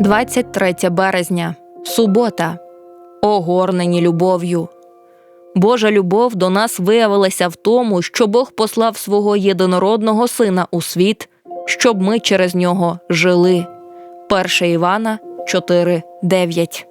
23 березня, субота, огорнені любов'ю. Божа любов до нас виявилася в тому, що Бог послав свого єдинородного сина у світ, щоб ми через нього жили. 1 Івана 4.9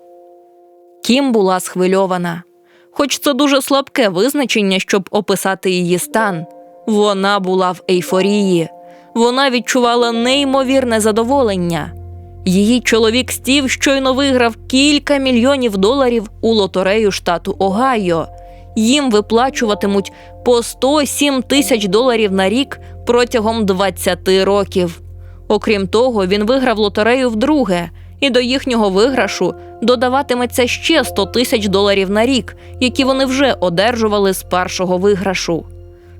Кім була схвильована. Хоч це дуже слабке визначення, щоб описати її стан. Вона була в ейфорії. Вона відчувала неймовірне задоволення. Її чоловік Стів щойно виграв кілька мільйонів доларів у лотерею штату Огайо. Їм виплачуватимуть по 107 тисяч доларів на рік протягом 20 років. Окрім того, він виграв лотерею вдруге, і до їхнього виграшу додаватиметься ще 100 тисяч доларів на рік, які вони вже одержували з першого виграшу.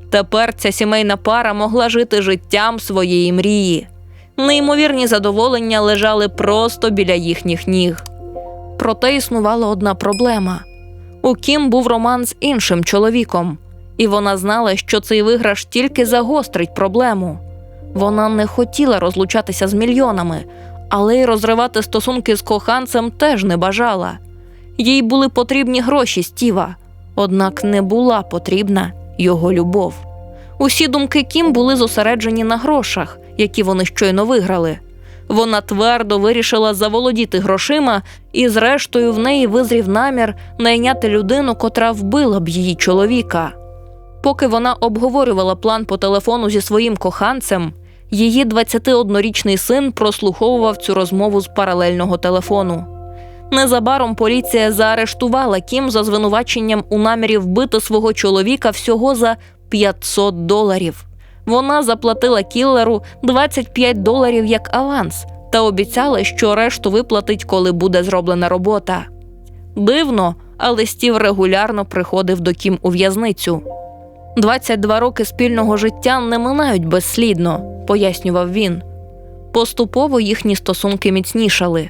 Тепер ця сімейна пара могла жити життям своєї мрії. Неймовірні задоволення лежали просто біля їхніх ніг. Проте існувала одна проблема. У Кім був роман з іншим чоловіком, і вона знала, що цей виграш тільки загострить проблему. Вона не хотіла розлучатися з мільйонами, але й розривати стосунки з коханцем теж не бажала. Їй були потрібні гроші Стіва, однак не була потрібна його любов. Усі думки Кім були зосереджені на грошах, які вони щойно виграли. Вона твердо вирішила заволодіти грошима, і, зрештою, в неї визрів намір найняти людину, котра вбила б її чоловіка. Поки вона обговорювала план по телефону зі своїм коханцем, її 21-річний син прослуховував цю розмову з паралельного телефону. Незабаром поліція заарештувала Кім за звинуваченням у намірі вбити свого чоловіка всього за 500 доларів. Вона заплатила кіллеру 25 доларів як аванс та обіцяла, що решту виплатить, коли буде зроблена робота. Дивно, але Стів регулярно приходив до Кім у в'язницю. 22 роки спільного життя не минають безслідно, пояснював він. Поступово їхні стосунки міцнішали.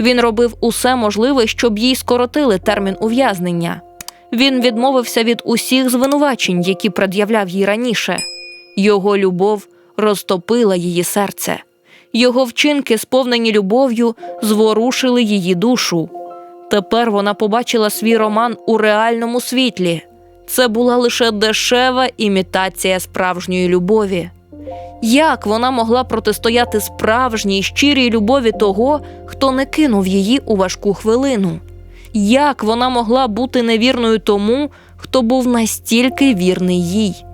Він робив усе можливе, щоб їй скоротили термін ув'язнення. Він відмовився від усіх звинувачень, які пред'являв їй раніше. Його любов розтопила її серце. Його вчинки, сповнені любов'ю, зворушили її душу. Тепер вона побачила свій роман у реальному світлі. Це була лише дешева імітація справжньої любові. Як вона могла протистояти справжній щирій любові того, хто не кинув її у важку хвилину? Як вона могла бути невірною тому, хто був настільки вірний їй?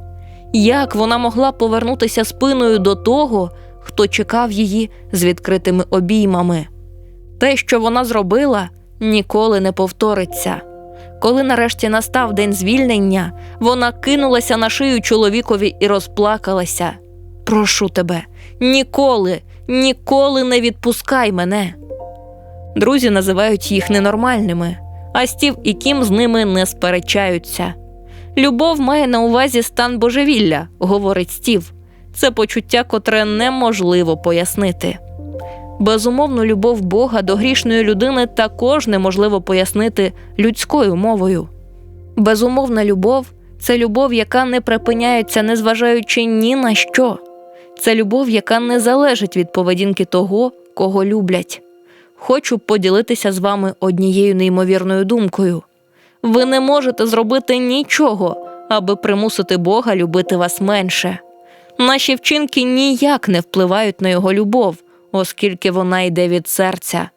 Як вона могла повернутися спиною до того, хто чекав її з відкритими обіймами? Те, що вона зробила, ніколи не повториться. Коли нарешті настав день звільнення, вона кинулася на шию чоловікові і розплакалася. Прошу тебе, ніколи, ніколи не відпускай мене. Друзі називають їх ненормальними, а Стів і Кім з ними не сперечаються. Любов має на увазі стан божевілля, говорить Стів. Це почуття, котре неможливо пояснити. Безумовну любов Бога до грішної людини також неможливо пояснити людською мовою. Безумовна любов це любов, яка не припиняється, незважаючи ні на що. Це любов, яка не залежить від поведінки того, кого люблять. Хочу поділитися з вами однією неймовірною думкою. Ви не можете зробити нічого, аби примусити Бога любити вас менше. Наші вчинки ніяк не впливають на його любов, оскільки вона йде від серця.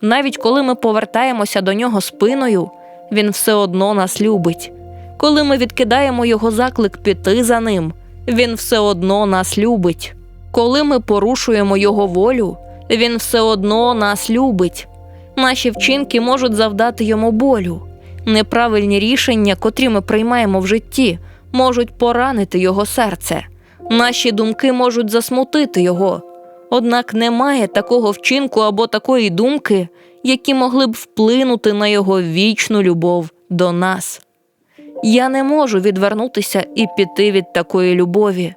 Навіть коли ми повертаємося до нього спиною, він все одно нас любить. Коли ми відкидаємо його заклик піти за ним, він все одно нас любить. Коли ми порушуємо його волю, він все одно нас любить. Наші вчинки можуть завдати йому болю. Неправильні рішення, котрі ми приймаємо в житті, можуть поранити його серце. Наші думки можуть засмутити його. Однак немає такого вчинку або такої думки, які могли б вплинути на його вічну любов до нас. Я не можу відвернутися і піти від такої любові.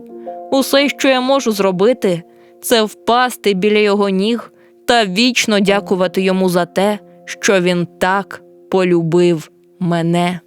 Усе, що я можу зробити, це впасти біля його ніг та вічно дякувати йому за те, що він так полюбив мене.